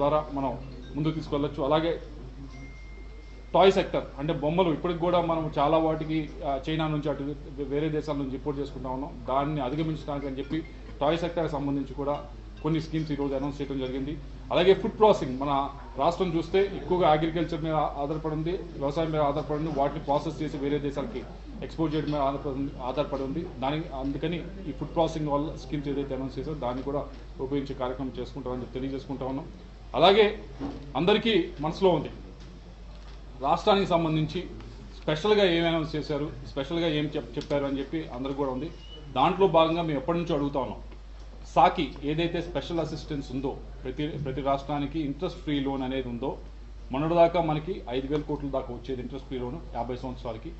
ద్వారా మనం ముందుకు తీసుకెళ్ళచ్చు. అలాగే టాయ్ సెక్టర్ అంటే బొమ్మలు ఇప్పటికి కూడా మనం చాలా వాటికి చైనా నుంచి అటు వేరే దేశాల నుంచి ఇంపోర్ట్ చేసుకుంటా ఉన్నాం. దాన్ని అధిగమించడానికి అని చెప్పి టాయ్ సెక్టర్కి సంబంధించి కూడా కొన్ని స్కీమ్స్ ఈరోజు అనౌన్స్ చేయడం జరిగింది. అలాగే ఫుడ్ ప్రాసెసింగ్ మన రాష్ట్రం చూస్తే ఎక్కువగా అగ్రికల్చర్ మీద ఆధారపడి ఉంది వ్యవసాయం మీద ఆధారపడి ఉంది వాటిని ప్రాసెస్ చేసి వేరే దేశాలకి ఎక్స్పోర్ట్ చేయడం మీద ఆధారపడి ఆధారపడి ఉంది దానికి అందుకని ఈ ఫుడ్ ప్రాసెసింగ్ వల్ల స్కీమ్స్ ఏదైతే అనౌన్స్ చేసారో దాన్ని కూడా ఉపయోగించే కార్యక్రమం చేసుకుంటామని తెలియజేసుకుంటా ఉన్నాం. అలాగే అందరికీ మనసులో ఉంది. రాష్ట్రానికి సంబంధించి స్పెషల్గా ఏమైనా చేశారు స్పెషల్గా ఏం చెప్ చెప్పారు అని చెప్పి అందరికి కూడా ఉంది. దాంట్లో భాగంగా మేము ఎప్పటి నుంచో అడుగుతా ఉన్నాం. సాకి ఏదైతే స్పెషల్ అసిస్టెన్స్ ఉందో ప్రతి ప్రతి రాష్ట్రానికి ఇంట్రెస్ట్ ఫ్రీ లోన్ అనేది ఉందో మొన్నటిదాకా మనకి ఐదు వేల కోట్ల దాకా వచ్చేది ఇంట్రెస్ట్ ఫ్రీ లోన్ యాభై సంవత్సరాలకి.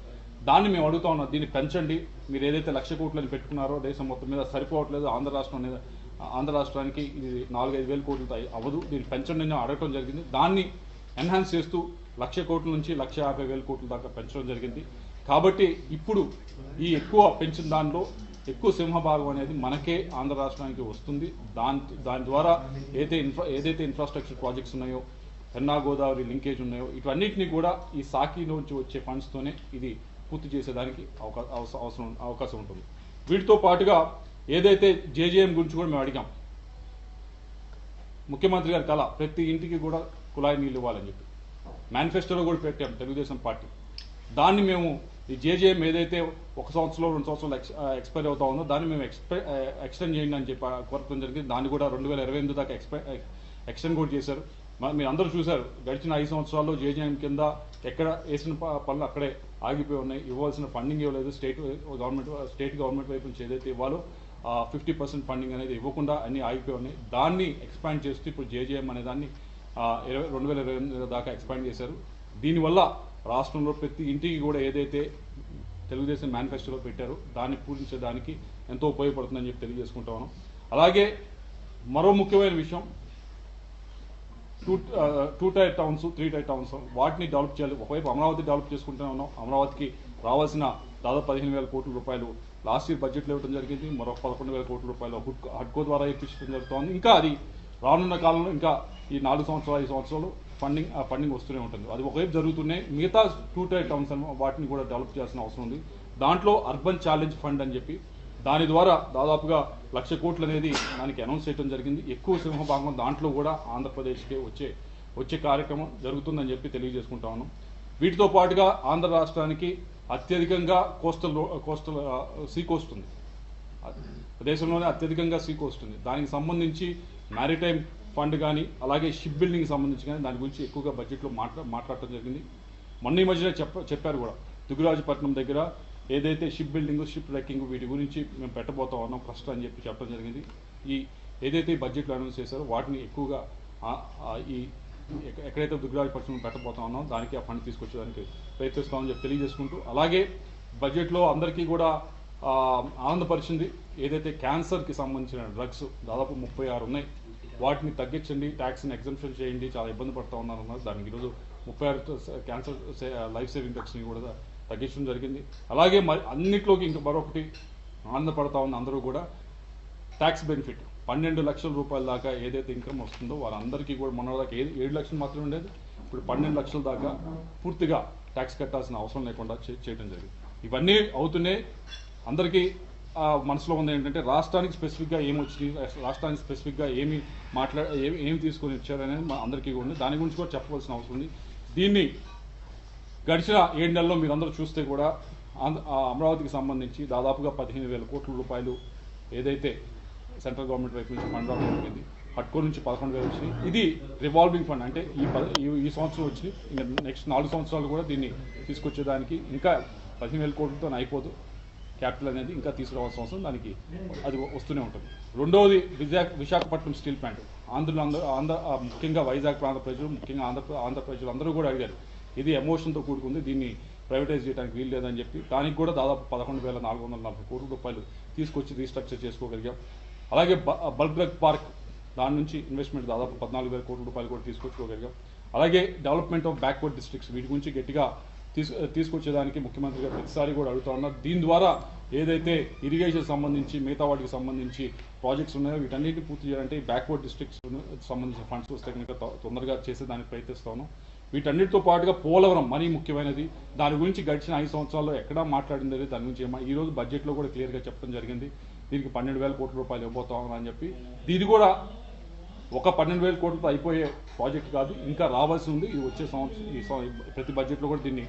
దాన్ని మేము అడుగుతా ఉన్నాం. దీన్ని పెంచండి. మీరు ఏదైతే లక్ష కోట్లని పెట్టుకున్నారో దేశం మొత్తం మీద సరిపోవట్లేదు ఆంధ్ర రాష్ట్రం అనేది ఆంధ్ర రాష్ట్రానికి ఇది నాలుగైదు వేల కోట్లతో అవ్వదు. దీన్ని పెంచండి అని అడగటం జరిగింది. దాన్ని ఎన్హాన్స్ చేస్తూ లక్ష కోట్ల నుంచి లక్ష యాభై వేల కోట్ల దాకా పెంచడం జరిగింది. కాబట్టి ఇప్పుడు ఈ ఎక్కువ పెంచిన దానిలో ఎక్కువ సింహభాగం అనేది మనకే ఆంధ్ర రాష్ట్రానికి వస్తుంది. దాని దాని ద్వారా ఏదైతే ఇన్ఫ్రా ఏదైతే ఇన్ఫ్రాస్ట్రక్చర్ ప్రాజెక్ట్స్ ఉన్నాయో పెన్నా గోదావరి లింకేజ్ ఉన్నాయో ఇవన్నిటిని కూడా ఈ సాకి నుంచి వచ్చే ఫండ్స్తోనే ఇది పూర్తి చేసేదానికి అవకా- అవస- అవసరం అవకాశం ఉంటుంది. వీటితో పాటుగా ఏదైతే జేజేఎం గురించి కూడా మేము అడిగాం ముఖ్యమంత్రి గారి కళ ప్రతి ఇంటికి కూడా కుళాయి నీళ్ళు ఇవ్వాలని చెప్పి. మేనిఫెస్టోలో కూడా పెట్టాం తెలుగుదేశం పార్టీ. దాన్ని మేము ఈ జేజేఎం ఏదైతే ఒక సంవత్సరంలో రెండు సంవత్సరాలు ఎక్స్ ఎక్స్పైర్ అవుతా ఉందో దాన్ని మేము ఎక్స్పై ఎక్స్టెండ్ చేయండి అని చెప్పి కోరటం జరిగింది. దాన్ని కూడా రెండు వేల ఇరవై ఎనిమిది దాకా ఎక్స్పై ఎక్స్టెండ్ కూడా చేశారు. మీరు అందరూ చూశారు గడిచిన ఐదు సంవత్సరాల్లో జేజేఎం కింద ఎక్కడ వేసిన పనులు అక్కడే ఆగిపోయి ఉన్నాయి. ఇవ్వాల్సిన ఫండింగ్ ఇవ్వలేదు. స్టేట్ గవర్నమెంట్ స్టేట్ గవర్నమెంట్ వైపు నుంచి ఏదైతే ఇవ్వాలో ఫిఫ్టీ పర్సెంట్ ఫండింగ్ అనేది ఇవ్వకుండా అన్ని ఆగిపోయి ఉన్నాయి. దాన్ని ఎక్స్పాండ్ చేస్తూ ఇప్పుడు జేజేఎం అనే దాన్ని ఇరవై రెండు వేల ఇరవై ఎనిమిది దాకా ఎక్స్పాండ్ చేశారు. దీనివల్ల రాష్ట్రంలో ప్రతి ఇంటికి కూడా ఏదైతే తెలుగుదేశం మేనిఫెస్టోలో పెట్టారో దాన్ని పూరించడానికి ఎంతో ఉపయోగపడుతుందని చెప్పి తెలియజేసుకుంటా అలాగే మరో ముఖ్యమైన విషయం two two tier towns three tier towns వాటిని డెవలప్ చేయాలి. ఒకవైపు అమరావతి డెవలప్ చేసుకుంటూనే ఉన్నాం. అమరావతికి రావాల్సిన దాదాపు పదిహేను వేల కోట్ల రూపాయలు లాస్ట్ ఇయర్ బడ్జెట్లో ఇవ్వడం జరిగింది. మరో పదకొండు వేల కోట్ల రూపాయలు హుడ్ హడ్కో ద్వారా ఇప్పించడం జరుగుతోంది. ఇంకా అది రానున్న కాలంలో ఇంకా ఈ నాలుగు సంవత్సరాలు ఐదు సంవత్సరాలు ఫండింగ్ ఆ ఫండింగ్ వస్తూనే ఉంటుంది. అది ఒకవైపు జరుగుతున్నాయి. మిగతా టూ టైర్ టౌన్స్ వాటిని కూడా డెవలప్ చేయాల్సిన అవసరం ఉంది. దాంట్లో అర్బన్ ఛాలెంజ్ ఫండ్ అని చెప్పి దాని ద్వారా దాదాపుగా లక్ష కోట్లు అనేది దానికి అనౌన్స్ చేయడం జరిగింది. ఎక్కువ సింహభాగం దాంట్లో కూడా ఆంధ్రప్రదేశ్కి వచ్చే వచ్చే కార్యక్రమం జరుగుతుందని చెప్పి తెలియజేసుకుంటా ఉన్నాం. వీటితో పాటుగా ఆంధ్ర రాష్ట్రానికి అత్యధికంగా కోస్టల్ కోస్టల్ సీ కోస్ట్ ఉంది. దేశంలోనే అత్యధికంగా సీ కోస్ట్ ఉంది. దానికి సంబంధించి మ్యారిటైమ్ ఫండ్ కానీ అలాగే షిప్ బిల్డింగ్ సంబంధించి కానీ దాని గురించి ఎక్కువగా బడ్జెట్లో మాట్లా మాట్లాడటం జరిగింది. మొన్న ఈ మధ్యన చెప్ప చెప్పారు కూడా. దుగ్గరాజపట్నం దగ్గర ఏదైతే షిప్ బిల్డింగ్ షిప్ రెక్కింగ్ వీటి గురించి మేము పెట్టబోతా ఉన్నాం ఫస్ట్ అని చెప్పి చెప్పడం జరిగింది. ఈ ఏదైతే బడ్జెట్లో అనౌన్స్ చేశారో వాటిని ఎక్కువగా ఈ ఎక్క- ఎక్కడైతే దుగ్గరాజపట్నం పెట్టబోతా ఉన్నాం దానికి ఆ ఫండ్ తీసుకొచ్చేదానికి ప్రయత్నిస్తామని చెప్పి తెలియజేసుకుంటూ అలాగే బడ్జెట్లో అందరికీ కూడా ఆనందపరిచింది ఏదైతే క్యాన్సర్కి సంబంధించిన డ్రగ్స్ దాదాపు ముప్పై ఆరు ఉన్నాయి. వాటిని తగ్గించండి ట్యాక్స్ని ఎగ్జంప్షన్ చేయండి చాలా ఇబ్బంది పడతా ఉన్నారు అన్నారు. దానికి ఈరోజు ముప్పై ఆరు క్యాన్సర్ లైఫ్ సేవింగ్ డ్రగ్స్ని కూడా తగ్గించడం జరిగింది. అలాగే మరి అన్నింటిలోకి ఇంకా మరొకటి ఆనందపడతా ఉన్న అందరూ కూడా ట్యాక్స్ బెనిఫిట్. పన్నెండు లక్షల రూపాయల దాకా ఏదైతే ఇన్కమ్ వస్తుందో వారందరికీ కూడా మొన్న దాకా ఏది ఏడు లక్షలు మాత్రమే ఉండేది. ఇప్పుడు పన్నెండు లక్షల దాకా పూర్తిగా ట్యాక్స్ కట్టాల్సిన అవసరం లేకుండా చేయడం జరిగింది. ఇవన్నీ అవుతున్నాయి అందరికీ మనసులో ఉంది ఏంటంటే రాష్ట్రానికి స్పెసిఫిక్గా ఏమి వచ్చింది రాష్ట్రానికి స్పెసిఫిక్గా ఏమి మాట్లా ఏమి ఏమి తీసుకొని వచ్చారనేది మా అందరికీ కూడా ఉంది. దాని గురించి కూడా చెప్పవలసిన అవసరం ఉంది. దీన్ని గడిచిన ఏడు నెలల్లో మీరందరూ చూస్తే కూడా అమరావతికి సంబంధించి దాదాపుగా పదిహేను వేల కోట్ల రూపాయలు ఏదైతే సెంట్రల్ గవర్నమెంట్ వైపు నుంచి ఫండ్ రావడం జరిగింది. హట్కో నుంచి పదకొండు వేలు వచ్చినాయి. ఇది రివాల్వింగ్ ఫండ్ అంటే ఈ పద ఈ- ఈ సంవత్సరం వచ్చి ఇంకా నెక్స్ట్ నాలుగు సంవత్సరాలు కూడా దీన్ని తీసుకొచ్చేదానికి ఇంకా పదిహేను వేల కోట్లతో అయిపోదు. క్యాపిటల్ అనేది ఇంకా తీసుకురావాల్సిన అవసరం దానికి అది వస్తూనే ఉంటుంది. రెండవది విశాఖ విశాఖపట్నం స్టీల్ ప్లాంట్. ఆంధ్రులు అందరూ ఆంధ్ర ముఖ్యంగా వైజాగ్ ప్రాంత ప్రజలు ముఖ్యంగా ఆంధ్ర ఆంధ్ర ప్రజలు అందరూ కూడా అడిగారు. ఇది ఎమోషన్తో కూడుకుంది. దీన్ని ప్రైవేటైజ్ చేయడానికి వీలు లేదని చెప్పి దానికి కూడా దాదాపు పదకొండు వేల నాలుగు వందల నలభై కోట్ల రూపాయలు తీసుకొచ్చి రీస్ట్రక్చర్ చేసుకోగలిగాం. అలాగే బ- బల్క్ పార్క్ దాని నుంచి ఇన్వెస్ట్మెంట్ దాదాపు పద్నాలుగు వేల కోట్ల రూపాయలు కూడా తీసుకొచ్చుకోగలిగాం అలాగే డెవలప్మెంట్ ఆఫ్ బ్యాక్వర్డ్ డిస్ట్రిక్ట్స్ వీటి గురించి గట్టిగా తీసు తీసుకొచ్చేదానికి ముఖ్యమంత్రి గారు ప్రతిసారి కూడా అడుగుతా ఉన్నారు. దీని ద్వారా ఏదైతే ఇరిగేషన్ సంబంధించి మిగతా వాటికి సంబంధించి ప్రాజెక్ట్స్ ఉన్నాయో వీటన్నిటిని పూర్తి చేయాలంటే బ్యాక్వర్డ్ డిస్ట్రిక్ట్స్ సంబంధించిన ఫండ్స్ వస్తే కనుక తొందరగా చేసేదానికి ప్రయత్నిస్తాను వీటన్నిటితో పాటుగా పోలవరం మనీ ముఖ్యమైనది. దాని గురించి గడిచిన ఐదు సంవత్సరాల్లో ఎక్కడా మాట్లాడింది లేదు. దాని గురించి ఏమో ఈ రోజు బడ్జెట్లో కూడా క్లియర్గా చెప్పడం జరిగింది. దీనికి పన్నెండు వేల కోట్ల రూపాయలు ఇవ్వబోతాం అని చెప్పి. దీని కూడా ఒక పన్నెండు వేల కోట్లతో అయిపోయే ప్రాజెక్ట్ కాదు. ఇంకా రావాల్సి ఉంది. ఈ వచ్చే సంవత్సరం ఈ ప్రతి బడ్జెట్లో కూడా దీన్ని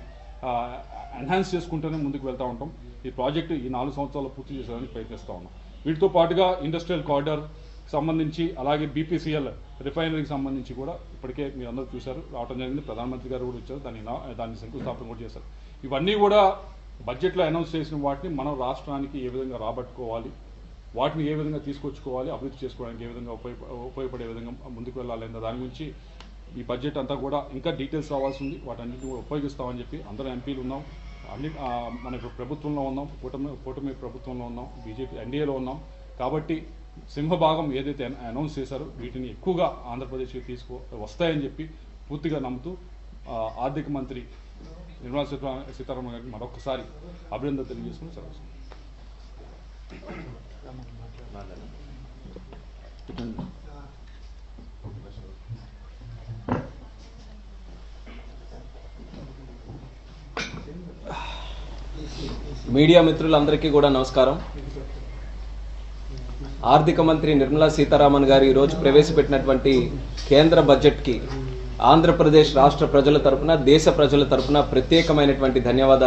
ఎన్హాన్స్ చేసుకుంటూనే ముందుకు వెళ్తూ ఉంటాం. ఈ ప్రాజెక్టు ఈ నాలుగు సంవత్సరాలు పూర్తి చేసేదానికి ప్రయత్నిస్తూ ఉన్నాం. వీటితో పాటుగా ఇండస్ట్రియల్ కారిడార్ సంబంధించి అలాగే బీపీసీఎల్ రిఫైనరీకి సంబంధించి కూడా ఇప్పటికే మీరు అందరూ చూశారు. రావడం జరిగింది. ప్రధానమంత్రి గారు కూడా వచ్చారు. దాన్ని నా- దాన్ని శంకుస్థాపన కూడా చేశారు. ఇవన్నీ కూడా బడ్జెట్లో అనౌన్స్ చేసిన వాటిని మనం రాష్ట్రానికి ఏ విధంగా రాబట్టుకోవాలి వాటిని ఏ విధంగా తీసుకొచ్చుకోవాలి అభివృద్ధి చేసుకోవడానికి ఏ విధంగా ఉపయోగ ఉపయోగపడే విధంగా ముందుకు వెళ్ళాలి అన్న దాని గురించి ఈ బడ్జెట్ అంతా కూడా ఇంకా డీటెయిల్స్ రావాల్సి ఉంది. వాటన్నిటిని కూడా ఉపయోగిస్తామని చెప్పి అందరం ఎంపీలు ఉన్నాం. అన్ని మన ఇప్పుడు ప్రభుత్వంలో ఉన్నాం. కూటమి కూటమి ప్రభుత్వంలో ఉన్నాం. బీజేపీ ఎన్డీఏలో ఉన్నాం. కాబట్టి సింహభాగం ఏదైతే అనౌన్స్ చేశారో వీటిని ఎక్కువగా ఆంధ్రప్రదేశ్కి తీసుకు వస్తాయని చెప్పి పూర్తిగా నమ్ముతూ ఆర్థిక మంత్రి నిర్మలా సీతా సీతారామన్ గారికి మరొకసారి అభినందన తెలియజేసుకుని సెలవు మీడియా మిత్రులందరికీ కూడా నమస్కారం. ఆర్థిక మంత్రి నిర్మలా సీతారామన్ గారు ఈరోజు ప్రవేశపెట్టినటువంటి కేంద్ర బడ్జెట్కి ఆంధ్రప్రదేశ్ రాష్ట్ర ప్రజల తరపున దేశ ప్రజల తరపున ప్రత్యేకమైనటువంటి ధన్యవాదాలు